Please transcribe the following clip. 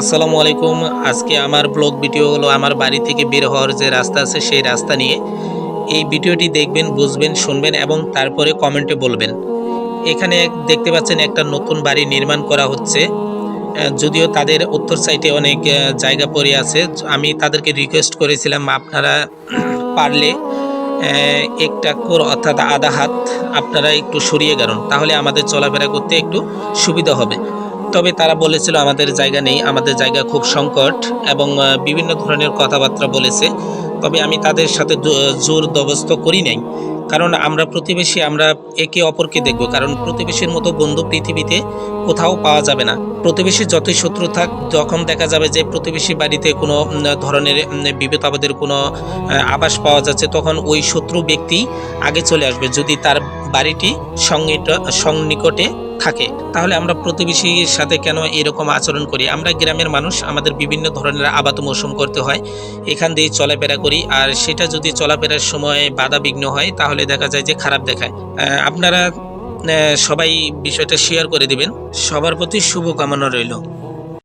আসসালামু আলাইকুম। আজকে আমার ব্লগ ভিডিও হলো আমার বাড়ি থেকে বের হওয়ার যে রাস্তা আছে, সেই রাস্তা নিয়ে। এই ভিডিওটি দেখবেন, বুঝবেন, শুনবেন এবং তারপরে কমেন্টে বলবেন। এখানে দেখতে পাচ্ছেন একটা নতুন বাড়ি নির্মাণ করা হচ্ছে। যদিও তাদের উত্তর সাইডে অনেক জায়গা পড়ে আছে। আমি তাদেরকে রিকোয়েস্ট করেছিলাম, আপনারা পারলে একটা কোর অর্থাৎ আধা হাত আপনারা একটু সরিয়ে গেলেন তাহলে আমাদের চলাফেরা করতে একটু সুবিধা হবে। তবে তারা বলেছিল, আমাদের জায়গা নেই, আমাদের জায়গা খুব সংকট এবং বিভিন্ন ধরনের কথাবার্তা বলেছে। তবে আমি তাদের সাথে জোর দবস্ত করি নাই। কারণ আমরা প্রতিবেশী, আমরা একে অপরকে দেখব। কারণ প্রতিবেশীর মতো বন্ধু পৃথিবীতে কোথাও পাওয়া যাবে না। প্রতিবেশী যতই শত্রু থাক, যখন দেখা যাবে যে প্রতিবেশী বাড়িতে কোনো ধরনের বিপদ কোনো আভাস পাওয়া যাচ্ছে, তখন ওই শত্রু ব্যক্তি আগে চলে আসবে। যদি তার বাড়িটি সংনিকটে থাকে, তাহলে আমরা প্রতিবেশীর সাথে কেন এরকম আচরণ করি? আমরা গ্রামের মানুষ, আমাদের বিভিন্ন ধরনের আবাদ মৌসুম করতে হয়, এখান দিয়ে চলাফেরা করি, আর সেটা যদি চলাফেরার সময় বাধা বিঘ্ন হয়, তাহলে দেখা যায় যে খারাপ দেখায়। আপনারা সবাই বিষয়টা শেয়ার করে দিবেন। সবার প্রতি শুভকামনা রইল।